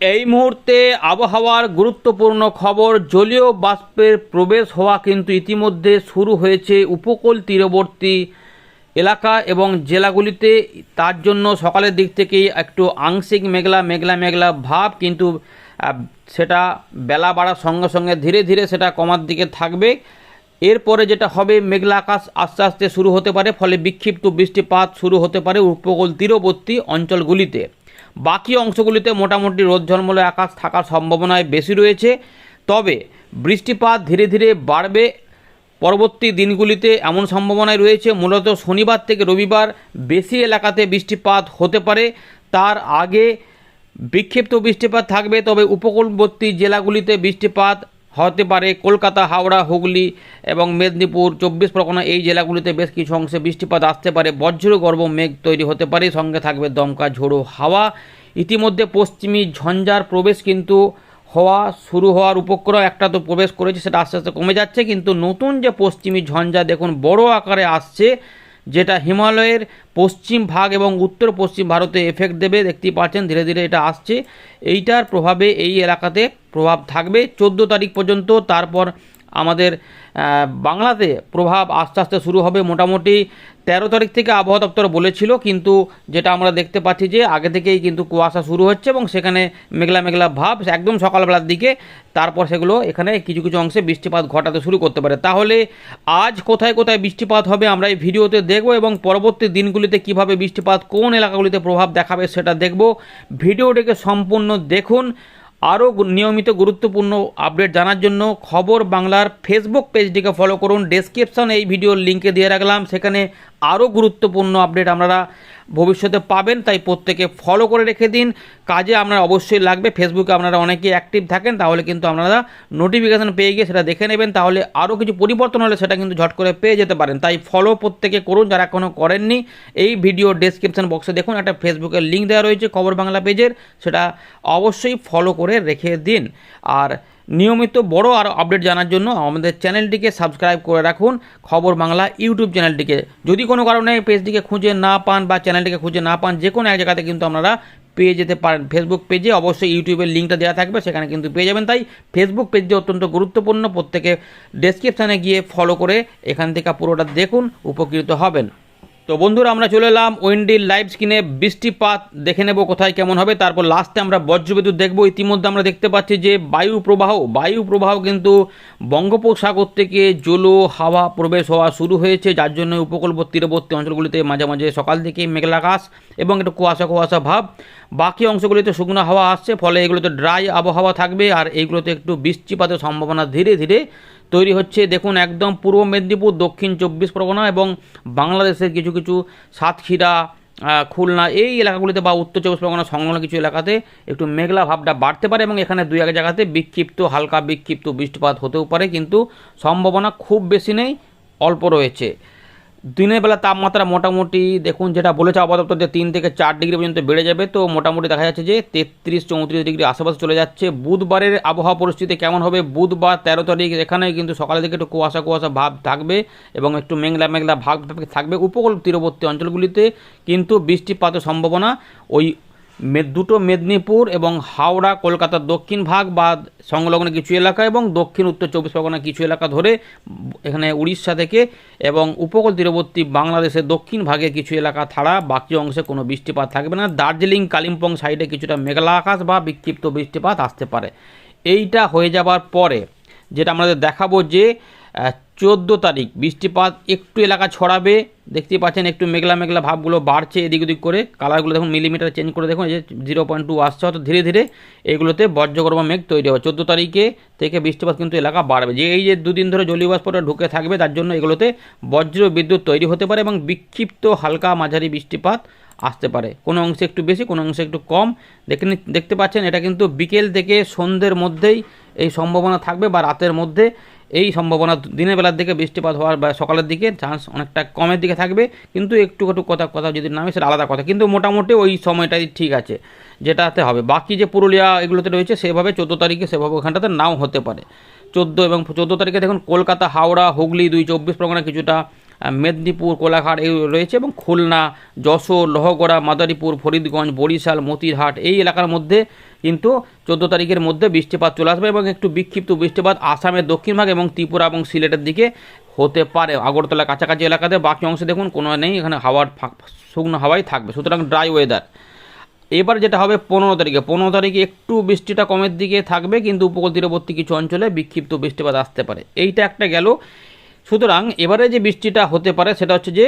এই মুহূর্তে আবহাওয়ার গুরুত্বপূর্ণ খবর, জলীয় বাষ্পের প্রবেশ হওয়া কিন্তু ইতিমধ্যে শুরু হয়েছে উপকূল তীরবর্তী এলাকা এবং জেলাগুলিতে। তার জন্য সকালের দিক থেকেই একটু আংশিক মেঘলা মেঘলা মেঘলা ভাব কিন্তু সেটা বেলা বাড়ার সঙ্গে সঙ্গে ধীরে ধীরে সেটা কমার দিকে থাকবে। এরপরে যেটা হবে, মেঘলা আকাশ আস্তে আস্তে শুরু হতে পারে, ফলে বিক্ষিপ্ত বৃষ্টিপাত শুরু হতে পারে উপকূল তীরবর্তী অঞ্চলগুলিতে। বাকি অংশগুলিতে মোটামুটি রোদ ঝলমলে আকাশ থাকার সম্ভাবনায় বেশি রয়েছে। তবে বৃষ্টিপাত ধীরে ধীরে বাড়বে। পরবর্তী দিনগুলিতে এমন সম্ভাবনায় রয়েছে, মূলত শনিবার থেকে রবিবার বেশি এলাকাতে বৃষ্টিপাত হতে পারে। তার আগে বিক্ষিপ্ত বৃষ্টিপাত থাকবে, তবে উপকূলবর্তী জেলাগুলিতে বৃষ্টিপাত হতে পারে কলকাতা, হাওড়া, হুগলি এবং মেদিনীপুর। চব্বিশ পরগনা এই জেলাগুলিতে বেশ কিছু অংশে বৃষ্টিপাত আসতে পারে। বজ্র গর্ভ মেঘ তৈরি হতে পারে। সঙ্গে থাকবে দমকা, ঝোড়ো হাওয়া। ইতিমধ্যে পশ্চিমী ঝঞ্ঝার প্রবেশ কিন্তু হওয়া, শুরু হওয়ার উপক্রম একটা তো প্রবেশ করেছে, সেটা আস্তে আস্তে কমে যাচ্ছে। কিন্তু নতুন যে পশ্চিমী ঝঞ্ঝা, দেখুন, বড় আকারে আসছে। যেটা হিমালয়ের পশ্চিম ভাগ এবং উত্তর পশ্চিম ভারতে এফেক্ট দেবে, দেখতেই পাচ্ছেন, ধীরে ধীরে এটা আসছে। এইটার প্রভাবে এই এলাকাতে প্রভাব থাকবে। চোদ্দ তারিখ পর্যন্ত, তারপর আমাদের বাংলাতে প্রভাব আস্তে আস্তে শুরু হবে মোটামুটি তেরো তারিখ থেকে আবহাওয়া দপ্তর বলেছিল, কিন্তু যেটা আমরা দেখতে পাচ্ছি যে আগে থেকেই কিন্তু কুয়াশা শুরু হচ্ছে এবং সেখানে মেঘলা মেঘলা ভাব, একদম সকালবেলার দিকে, তারপর সেগুলো এখানে কিছু কিছু অংশে বৃষ্টিপাত ঘটাতে শুরু করতে পারে। তাহলে আজ কোথায় কোথায় বৃষ্টিপাত হবে আমরা এই ভিডিওতে দেখব এবং পরবর্তী দিনগুলিতে কীভাবে বৃষ্টিপাত কোন এলাকাগুলিতে প্রভাব দেখাবে সেটা দেখব। ভিডিওটিকে সম্পূর্ণ দেখুন। আরও নিয়মিত গুরুত্বপূর্ণ আপডেট জানার জন্য খবর বাংলার ফেসবুক পেজটিকে ফলো করুন। ডেসক্রিপশন এই ভিডিওর লিঙ্কে দিয়ে রাখলাম। সেখানে আরও গুরুত্বপূর্ণ আপডেট আপনারা ভবিষ্যতে পাবেন, তাই প্রত্যেকে ফলো করে রেখে দিন। কাজে আপনার অবশ্যই লাগবে ফেসবুকে আপনারা অনেকেই অ্যাক্টিভ থাকেন, তাহলে কিন্তু আপনারা নোটিফিকেশান পেয়ে গিয়ে সেটা দেখে নেবেন, তাহলে আরও কিছু পরিবর্তন হলে সেটা কিন্তু ঝট করে পেয়ে যেতে পারেন। তাই ফলো প্রত্যেকে করুন, যারা এখনও করেননি, এই ভিডিও ডেসক্রিপশন বক্সে দেখুন, একটা ফেসবুকের লিঙ্ক দেওয়া রয়েছে খবর বাংলা পেজের সেটা অবশ্যই ফলো করে রেখে দিন। আর নিয়মিত বড় আর আপডেট জানার জন্য আমাদের চ্যানেলটিকে সাবস্ক্রাইব করে রাখুন। খবর বাংলা ইউটিউব চ্যানেলটিকে। যদি কোনো কারণে পেজটিকে খুঁজে না পান বা চ্যানেলটিকে খুঁজে না পান, যে কোনো এক জায়গাতে কিন্তু আপনারা পেয়ে যেতে পারেন। ফেসবুক পেজে অবশ্যই ইউটিউবের লিঙ্কটা দেওয়া থাকবে, সেখানে কিন্তু পেয়ে যাবেন। তাই ফেসবুক পেজটি অত্যন্ত গুরুত্বপূর্ণ। প্রত্যেকে ডেসক্রিপশানে গিয়ে ফলো করে এখান থেকে পুরোটা দেখুন, উপকৃত হবেন। তো বন্ধুরা, আমরা চলে এলাম উইন্ডির লাইভ স্ক্রিনে বৃষ্টিপাত দেখে নেব কোথায় কেমন হবে। তারপর লাস্টে আমরা বজ্রবিদ্যুৎ দেখব। ইতিমধ্যে আমরা দেখতে পাচ্ছি যে বায়ু প্রবাহ বায়ু প্রবাহ কিন্তু বঙ্গোপসাগর থেকে জলো হাওয়া প্রবেশ হওয়া শুরু হয়েছে। যার জন্য উপকূলবর্তী, তীরবর্তী অঞ্চলগুলিতে মাঝে মাঝে সকাল থেকে মেঘলা আকাশ এবং একটু কুয়াশা কুয়াশা ভাব। বাকি অংশগুলিতে শুকনো হাওয়া আসছে, ফলে এগুলোতে ড্রাই আবহাওয়া থাকবে। আর এইগুলোতে একটু বৃষ্টিপাতের সম্ভাবনা ধীরে ধীরে তৈরি হচ্ছে। দেখুন, একদম পূর্ব মেদিনীপুর, দক্ষিণ চব্বিশ পরগনা এবং বাংলাদেশের কিছু কিছু সাতক্ষীরা খুলনা এই এলাকাগুলিতে বা উত্তর চব্বিশ পরগনা সংলগ্ন কিছু এলাকাতে একটু মেঘলা ভাবটা বাড়তে পারে এবং এখানে দুই এক জায়গাতে বিক্ষিপ্ত, হালকা বিক্ষিপ্ত বৃষ্টিপাত হতেও পারে। কিন্তু সম্ভাবনা খুব বেশি নেই, অল্প রয়েছে। দিনের বেলা তাপমাত্রা মোটামুটি দেখুন যেটা বলেছে আপাতত যে তিন থেকে চার ডিগ্রি পর্যন্ত বেড়ে যাবে, তো মোটামুটি দেখা যাচ্ছে যে তেত্রিশ চৌত্রিশ ডিগ্রি আশেপাশে চলে যাচ্ছে। বুধবারের আবহাওয়া পরিস্থিতি কেমন হবে? বুধবার তেরো তারিখ এখানে কিন্তু সকালের দিকে একটু কুয়াশা কুয়াশা ভাব থাকবে এবং একটু মেঘলা মেঘলা ভাব থাকবে উপকূল তীরবর্তী অঞ্চলগুলিতে, কিন্তু বৃষ্টিপাতের সম্ভাবনা ওই দুটো মেদিনীপুর এবং হাওড়া, কলকাতার দক্ষিণ ভাগ বা সংলগ্ন কিছু এলাকা এবং দক্ষিণ, উত্তর চব্বিশ পরগনা কিছু এলাকা ধরে এখানে উড়িষ্যা থেকে এবং উপকূল তীরবর্তী বাংলাদেশের দক্ষিণ ভাগে কিছু এলাকা ছাড়া বাকি অংশে কোনো বৃষ্টিপাত থাকবে না। দার্জিলিং, কালিম্পং সাইডে কিছুটা মেঘলা আকাশ বা বিক্ষিপ্ত বৃষ্টিপাত আসতে পারে। এইটা হয়ে যাবার পরে যেটা আমাদের দেখাবো যে চোদ্দ তারিখ। বৃষ্টিপাত একটু এলাকা ছড়াবে দেখতে পাচ্ছেন একটু মেঘলা মেঘলা ভাবগুলো বাড়ছে এদিক ওদিক করে। কালারগুলো দেখুন মিলিমিটার চেঞ্জ করে দেখুন, এই যে জিরো পয়েন্ট টু আসছে, হয়তো ধীরে ধীরে এগুলোতে বজ্রগর্ভ মেঘ তৈরি হবে। চোদ্দ তারিখে থেকে বৃষ্টিপাত কিন্তু এলাকা বাড়বে। যে এই যে দুদিন ধরে জলীয় বাষ্পটা ঢুকে থাকবে, তার জন্য এগুলোতে বজ্র বিদ্যুৎ তৈরি হতে পারে এবং বিক্ষিপ্ত হালকা মাঝারি বৃষ্টিপাত আসতে পারে। কোনো অংশে একটু বেশি, কোনো অংশে একটু কম। দেখে দেখতে পাচ্ছেন, এটা কিন্তু বিকেল থেকে সন্ধ্যের মধ্যেই এই সম্ভাবনা থাকবে বা রাতের মধ্যে। এই সম্ভাবনা দিনের বেলার দিকে বৃষ্টিপাত হওয়ার বা সকালের দিকে চান্স অনেকটা কমের দিকে থাকবে। কিন্তু একটু একটু কথা কথা যদি নামে সেটা আলাদা কথা। কিন্তু মোটামুটি ওই সময়টাই ঠিক আছে, যেটাতে হবে। বাকি যে পুরুলিয়া এগুলোতে রয়েছে, সেভাবে চোদ্দ তারিখে, সেভাবে ওখানটাতে নাও হতে পারে। চোদ্দ এবং চোদ্দ তারিখে দেখুন, কলকাতা, হাওড়া, হুগলি, দুই চব্বিশ পরগনা কিছুটা মেদিনীপুর, কোলাঘাট এই রয়েছে এবং খুলনা, যশোর, লোহগড়া, মাদারীপুর, ফরিদগঞ্জ, বরিশাল, মতিরহাট এই এলাকার মধ্যে কিন্তু চোদ্দ তারিখের মধ্যে বৃষ্টিপাত চলে আসবে এবং একটু বিক্ষিপ্ত বৃষ্টিপাত আসামের দক্ষিণ ভাগ এবং ত্রিপুরা এবং সিলেটের দিকে হতে পারে। আগরতলা কাছাকাছি এলাকাতে বাকি অংশে দেখুন কোনো নেই, এখানে হাওয়ার শুকনো হাওয়াই থাকবে। সুতরাং ড্রাই ওয়েদার এবার যেটা হবে পনেরো তারিখে। পনেরো তারিখে একটু বৃষ্টিটা কমের দিকে থাকবে, কিন্তু উপকূল তীরবর্তী কিছু অঞ্চলে বিক্ষিপ্ত বৃষ্টিপাত আসতে পারে। এইটা একটা গেল। সুতরাং এবারে যে বৃষ্টিটা হতে পারে, সেটা হচ্ছে যে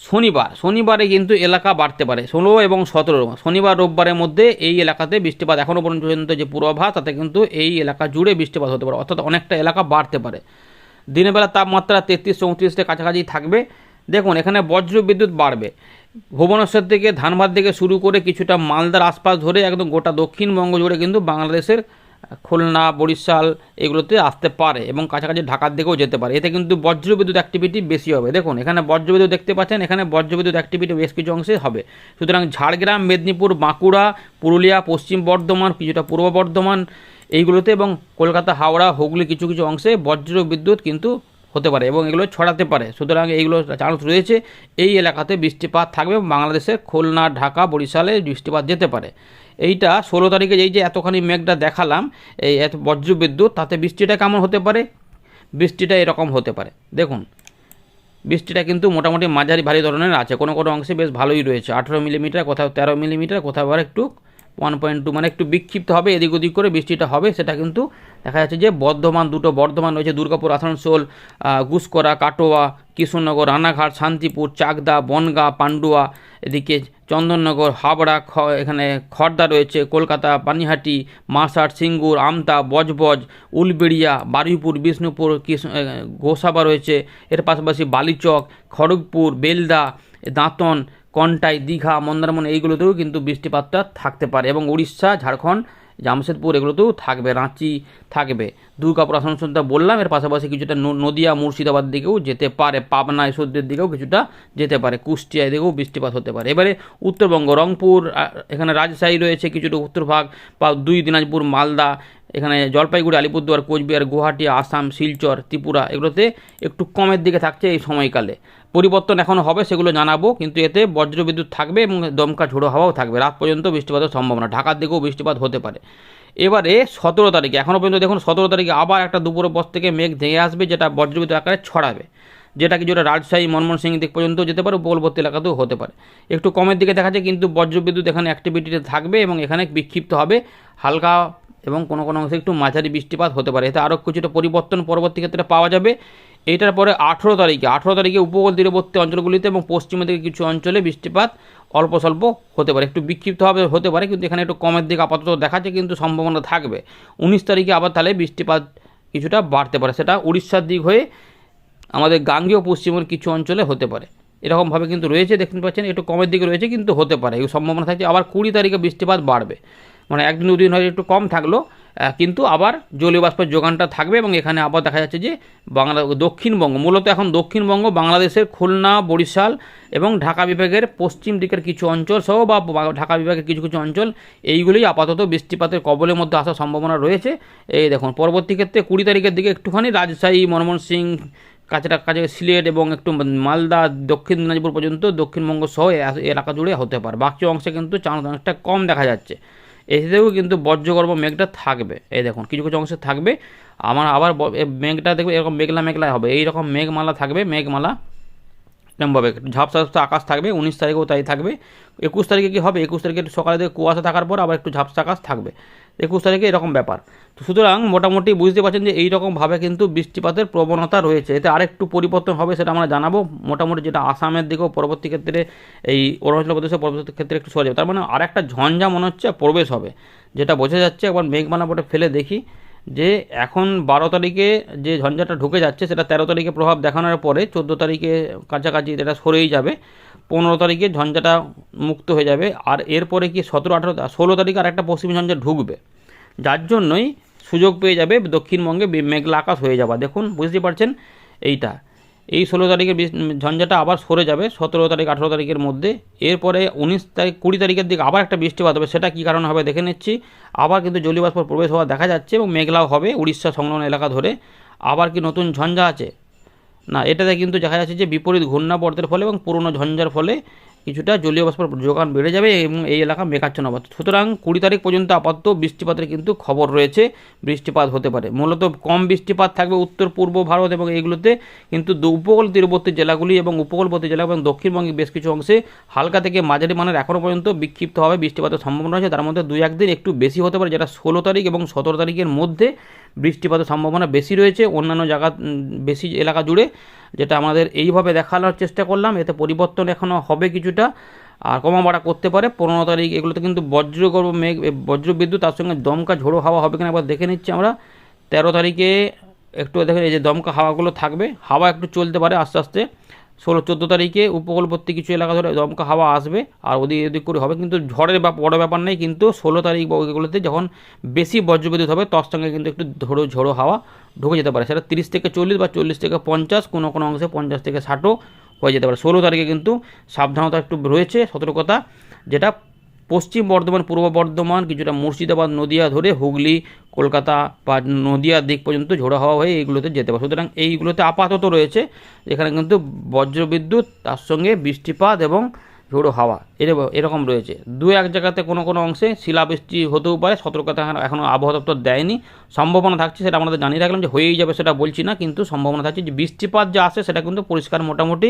শনিবার। শনিবারে কিন্তু এলাকা বাড়তে পারে, ষোলো এবং সতেরো। শনিবার, রোববারের মধ্যে এই এলাকাতে বৃষ্টিপাত এখনও পর্যন্ত যে পূর্বাভাস, তাতে কিন্তু এই এলাকা জুড়ে বৃষ্টিপাত হতে পারে, অর্থাৎ অনেকটা এলাকা বাড়তে পারে। দিনের বেলা তাপমাত্রা তেত্রিশ চৌত্রিশের কাছাকাছি থাকবে। দেখুন, এখানে বজ্র বিদ্যুৎ বাড়বে। ভুবনেশ্বর থেকে ধানবাদ থেকে শুরু করে কিছুটা মালদার আশপাশ ধরে একদম গোটা দক্ষিণবঙ্গ জুড়ে কিন্তু বাংলাদেশের খুলনা, বরিশাল এগুলোতে আসতে পারে এবং কাছাকাছি ঢাকার দিকেও যেতে পারে। এতে কিন্তু বজ্রবিদ্যুৎ অ্যাক্টিভিটি বেশি হবে। দেখুন, এখানে বজ্রবিদ্যুৎ দেখতে পাচ্ছেন, এখানে বজ্রবিদ্যুৎ অ্যাক্টিভিটি বেশ কিছু অংশে হবে। সুতরাং ঝাড়গ্রাম, মেদিনীপুর, বাঁকুড়া, পুরুলিয়া, পশ্চিম বর্ধমান, কিছুটা পূর্ব বর্ধমান এইগুলোতে এবং কলকাতা, হাওড়া, হুগলি কিছু কিছু অংশে বজ্রবিদ্যুৎ কিন্তু হতে পারে এবং এগুলো ছড়াতে পারে। সুতরাং এইগুলো চান্স রয়েছে। এই এলাকাতে বৃষ্টিপাত থাকবে। বাংলাদেশের খুলনা, ঢাকা, বরিশালে বৃষ্টিপাত যেতে পারে। এইটা ষোলো তারিখে এই যে এতখানি মেঘটা দেখালাম, এই এত বজ্র বিদ্যুৎ, তাতে বৃষ্টিটা কেমন হতে পারে? বৃষ্টিটা এরকম হতে পারে। দেখুন, বৃষ্টিটা কিন্তু মোটামুটি মাঝারি ভারী ধরনের আছে। কোনো কোনো অংশে বেশ ভালোই রয়েছে। আঠেরো মিলিমিটার, কোথাও তেরো মিলিমিটার, কোথাও আবার একটু ওয়ান পয়েন্ট টু মানে একটু বিক্ষিপ্ত হবে, এদিক ওদিক করে বৃষ্টিটা হবে, সেটা কিন্তু দেখা যাচ্ছে যে বর্ধমান দুটো, বর্ধমান রয়েছে দুর্গাপুর, আসানসোল গুসকরা কাটোয়া কৃষ্ণনগর রানাঘাট, শান্তিপুর, চাকদা, বনগাঁ, পান্ডুয়া, এদিকে চন্দননগর, হাবড়া, খ, এখানে খড়দা রয়েছে, কলকাতা, পানিহাটি মাসাট সিঙ্গুর, আমতা, বজবজ, উলবেড়িয়া, বারুইপুর, বিষ্ণুপুর কৃষ্ণ গোসাবা রয়েছে, এর পাশাপাশি বালিচক, খড়গপুর, বেলদা দাঁতন, কন্টাই, দীঘা, মন্দারমণ এইগুলোতেও কিন্তু বৃষ্টিপাতটা থাকতে পারে এবং উড়িষ্যা, ঝাড়খণ্ড, জামশেদপুর এগুলোতেও থাকবে, রাঁচি থাকবে। দুর্গাপুর আসানসোলটা বললাম, এর পাশাপাশি কিছুটা নদিয়া, মুর্শিদাবাদ দিকেও যেতে পারে, পাবনা এসবদের দিকেও কিছুটা যেতে পারে, কুষ্টিয়া দিকেও বৃষ্টিপাত হতে পারে। এবারে উত্তরবঙ্গ, রংপুর এখানে রাজশাহী রয়েছে কিছুটা উত্তরভাগ বা দুই দিনাজপুর, মালদা, এখানে জলপাইগুড়ি, আলিপুরদুয়ার, কোচবিহার, গুয়াহাটি, আসাম, শিলচর, ত্রিপুরা এগুলোতে একটু কমের দিকে থাকছে এই সময়কালে। পরিবর্তন এখনও হবে, সেগুলো জানাব। কিন্তু এতে বজ্রবিদ্যুৎ থাকবে এবং দমকা ঝোড়ো হাওয়াও থাকবে। রাত পর্যন্ত বৃষ্টিপাতের সম্ভাবনা। ঢাকার দিকেও বৃষ্টিপাত হতে পারে। এবারে সতেরো তারিখে এখনও পর্যন্ত দেখুন সতেরো তারিখে আবার একটা দুপুরের পর থেকে মেঘ ধেয়ে আসবে, যেটা বজ্রবিদ্যুৎ আকারে ছড়াবে। যেটা কিছুটা রাজশাহী, মনমোহন সিং দিক পর্যন্ত যেতে পারে, উপকূলবর্তী এলাকাতেও হতে পারে। একটু কমের দিকে দেখা যায় কিন্তু বজ্রবিদ্যুৎ এখানে অ্যাক্টিভিটিতে থাকবে এবং এখানে বিক্ষিপ্ত হবে। হালকা এবং কোনো কোনো অংশে একটু মাঝারি বৃষ্টিপাত হতে পারে। এতে আরও কিছুটা পরিবর্তন পরবর্তী ক্ষেত্রে পাওয়া যাবে। এটার পরে আঠেরো তারিখে আঠেরো তারিখে উপকূল তীরবর্তী অঞ্চলগুলিতে এবং পশ্চিমের দিকে কিছু অঞ্চলে বৃষ্টিপাত অল্প স্বল্প হতে পারে। একটু বিক্ষিপ্ত হবে হতে পারে, কিন্তু এখানে একটু কমের দিকে আপাতত দেখাচ্ছে, কিন্তু সম্ভাবনা থাকবে। উনিশ তারিখে আবার তাহলে বৃষ্টিপাত কিছুটা বাড়তে পারে। সেটা উড়িষ্যার দিক হয়ে আমাদের গাঙ্গেয় পশ্চিমের কিছু অঞ্চলে হতে পারে। এরকমভাবে কিন্তু রয়েছে, দেখতে পাচ্ছেন, একটু কমের দিকে রয়েছে, কিন্তু হতে পারে। এই সম্ভাবনা থাকছে। আবার কুড়ি তারিখে বৃষ্টিপাত বাড়বে। মানে একদিন দুদিন হয়তো একটু কম থাকল কিন্তু আবার জলীয় বাষ্পের যোগানটা থাকবে এবং এখানে আবার দেখা যাচ্ছে যে বাংলা দক্ষিণবঙ্গ, মূলত এখন দক্ষিণবঙ্গ, বাংলাদেশের খুলনা, বরিশাল এবং ঢাকা বিভাগের পশ্চিম দিকের কিছু অঞ্চল সহ বা ঢাকা বিভাগের কিছু কিছু অঞ্চল এইগুলোই আপাতত বৃষ্টিপাতের কবলের মধ্যে আসার সম্ভাবনা রয়েছে। এই দেখুন, পরবর্তী ক্ষেত্রে কুড়ি তারিখের দিকে একটুখানি রাজশাহী, মনমোহন সিং কাছাটা কাছে সিলেট এবং একটু মালদা, দক্ষিণ দিনাজপুর পর্যন্ত দক্ষিণবঙ্গ সহ এলাকা জুড়ে হতে পারে। বাকি অংশে কিন্তু চান্স অনেকটা কম দেখা যাচ্ছে। এতেও কিন্তু বজ্রগর্ভ মেঘটা থাকবে। এই দেখুন, কিছু কিছু অংশে থাকবে। আমার আবার মেঘটা দেখবে এরকম মেঘলা মেঘলা হবে। এইরকম মেঘমালা থাকবে, মেঘমালা এরকমভাবে ঝাপসা ঝাপসা আকাশ থাকবে, উনিশ তারিখেও তাই থাকবে। একুশ তারিখে কী হবে? একুশ তারিখে সকালে থেকে কুয়াশা থাকার পর আবার একটু ঝাপসা আকাশ থাকবে। একুশ তারিখে এরকম ব্যাপার। তো সুতরাং মোটামুটি বুঝতে পারছেন যে এইরকমভাবে কিন্তু বৃষ্টিপাতের প্রবণতা রয়েছে। এতে আরেকটু পরিবর্তন হবে সেটা আমরা জানাব। মোটামুটি যেটা আসামের দিকেও পরবর্তী ক্ষেত্রে এই অরুণাচল প্রদেশের পরবর্তী ক্ষেত্রে একটু সরে যাবে। তার মানে আরেকটা ঝঞ্ঝা মনে হচ্ছে প্রবেশ হবে। যেটা বোঝা যাচ্ছে, একবার মেঘমালা বটে ফেলে দেখি। যে এখন বারো তারিখে যে ঝঞ্ঝাটা ঢুকে যাচ্ছে, সেটা তেরো তারিখে প্রভাব দেখানোর পরে চোদ্দ তারিখে কাছাকাছি এটা সরেই যাবে। পনেরো তারিখে ঝঞ্ঝাটা মুক্ত হয়ে যাবে। আর এরপরে কি সতেরো, আঠেরো, ষোলো তারিখে আর একটা পশ্চিম ঝঞ্ঝা ঢুকবে। যার জন্যই সুযোগ পেয়ে যাবে দক্ষিণবঙ্গে মেঘলা আকাশ হয়ে যাওয়া। দেখুন বুঝতে পারছেন, এইটা। এই ষোলো তারিখের ঝঞ্ঝাটা আবার সরে যাবে সতেরো তারিখ, আঠেরো তারিখের মধ্যে। এরপরে উনিশ তারিখ, কুড়ি তারিখের দিকে আবার একটা বৃষ্টিপাত হবে, সেটা কী কারণে হবে দেখে নিচ্ছি। আবার কিন্তু জলীয়বাষ্প প্রবেশ হওয়া দেখা যাচ্ছে এবং মেঘলাও হবে উড়িষ্যা সংলগ্ন এলাকা ধরে। আবার কি নতুন ঝঞ্ঝা আছে? না, এটাতে কিন্তু দেখা যাচ্ছে যে বিপরীত ঘূর্ণাবর্তের ফলে এবং পুরনো ঝঞ্ঝার ফলে কিছুটা জলীয় বাষ্পের যোগান বেড়ে যাবে এবং এই এলাকা মেঘাচ্ছন্ন হবে সুতরাং কুড়ি তারিখ পর্যন্ত আপাতত বৃষ্টিপাতের কিন্তু খবর রয়েছে, বৃষ্টিপাত হতে পারে। মূলত কম বৃষ্টিপাত থাকবে উত্তর, পূর্ব ভারত এবং এইগুলোতে কিন্তু উপকূল তীরবর্তী জেলাগুলি এবং উপকূলবর্তী জেলা এবং দক্ষিণবঙ্গে বেশ কিছু অংশে হালকা থেকে মাঝারি মানের এখনও পর্যন্ত বিক্ষিপ্তভাবে বৃষ্টিপাতের সম্ভাবনা রয়েছে। তার মধ্যে দুই একদিন একটু বেশি হতে পারে, যেটা ষোলো তারিখ এবং সতেরো তারিখের মধ্যে। বৃষ্টিপাতের সম্ভাবনা বেশি রয়েছে অন্যান্য জায়গা বেশি এলাকা জুড়ে যেটা আমাদের এইভাবে দেখানোর চেষ্টা করলাম। এতে পরিবর্তন এখনও হবে কিছুটা আর কমা বাড়া করতে পারে। পনেরো তারিখ এগুলোতে কিন্তু বজ্রগর্ভ মেঘ এ, বজ্রবিদ্যুৎ তার সঙ্গে দমকা ঝোড়ো হাওয়া হবে কিনা একবার দেখে নিচ্ছি আমরা। তেরো তারিখে একটু দেখেন এই যে দমকা হাওয়াগুলো থাকবে হাওয়া একটু চলতে পারে আস্তে আস্তে। ষোলো, চোদ্দ তারিখে উপকূলবর্তী কিছু এলাকা ধরে দমকা হাওয়া আসবে আর ওদিক এদিক করে হবে। কিন্তু ঝড়ের বা বড় ব্যাপার নেই কিন্তু ষোলো তারিখ ওইগুলোতে যখন বেশি বজ্রবিদ্যুৎ হবে, তার সঙ্গে কিন্তু একটু ঝোড়ো ঝোড়ো হাওয়া ঢুকে যেতে পারে। সেটা তিরিশ থেকে চল্লিশ বা চল্লিশ থেকে পঞ্চাশ, কোনো কোনো অংশে পঞ্চাশ থেকে ষাটও হয়ে যেতে পারে। ষোলো তারিখে কিন্তু সাবধানতা একটু রয়েছে, সতর্কতা, যেটা পশ্চিম বর্ধমান, পূর্ব বর্ধমান, কিছুটা মুর্শিদাবাদ, নদিয়া ধরে হুগলি, কলকাতা বা নদিয়ার দিক পর্যন্ত ঝোড়ো হাওয়া হয়ে এইগুলোতে যেতে পারে। সুতরাং এইগুলোতে আপাতত রয়েছে এখানে কিন্তু বজ্রবিদ্যুৎ, তার সঙ্গে বৃষ্টিপাত এবং ঝোড়ো হাওয়া এরকম রয়েছে। দু এক জায়গাতে কোনো কোনো অংশে শিলাবৃষ্টি হতেও পারে, সতর্কতা এখন এখনও আবহাওয়া দপ্তর দেয়নি। সম্ভাবনা থাকছে সেটা আমাদের জানিয়ে রাখলাম যে হয়েই যাবে সেটা বলছি না, কিন্তু সম্ভাবনা থাকছে যে বৃষ্টিপাত যা আসে সেটা কিন্তু পরিষ্কার মোটামুটি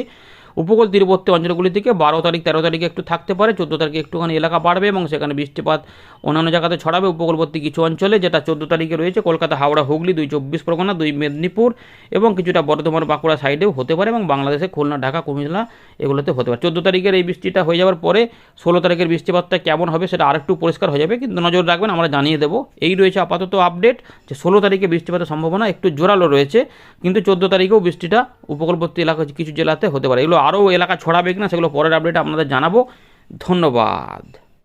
উপকূল তীরবর্তী অঞ্চলগুলি থেকে বারো তারিখ, তেরো তারিখে একটু থাকতে পারে, চোদ্দ তারিখে একটুখানি এলাকা বাড়বে এবং সেখানে বৃষ্টিপাত অন্যান্য জায়গাতে ছড়াবে। উপকূলবর্তী কিছু অঞ্চলে যেটা চোদ্দ তারিখে রয়েছে, কলকাতা, হাওড়া, হুগলি, দুই চব্বিশ পরগনা, দুই মেদিনীপুর এবং কিছুটা বর্ধমান, বাঁকুড়া সাইডেও হতে পারে এবং বাংলাদেশে খুলনা, ঢাকা, কুমিল্লা এগুলোতে হতে পারে। চোদ্দ তারিখের এই বৃষ্টিটা হয়ে যাওয়ার পরে ষোলো তারিখের বৃষ্টিপাতটা কেমন হবে সেটা আরেকটু পরিষ্কার হয়ে যাবে, কিন্তু নজর রাখবেন, আমরা জানিয়ে দেবো। এই রয়েছে আপাতত আপডেট যে ষোলো তারিখে বৃষ্টিপাতের সম্ভাবনা একটু জোরালো রয়েছে, কিন্তু চোদ্দ তারিখেও বৃষ্টিটা উপকূলবর্তী এলাকা, কিছু জেলাতে হতে পারে। এগুলো আরও এলাকা ছড়াবে কিনা সেগুলো পরের আপডেট আপনাদের জানাব। ধন্যবাদ।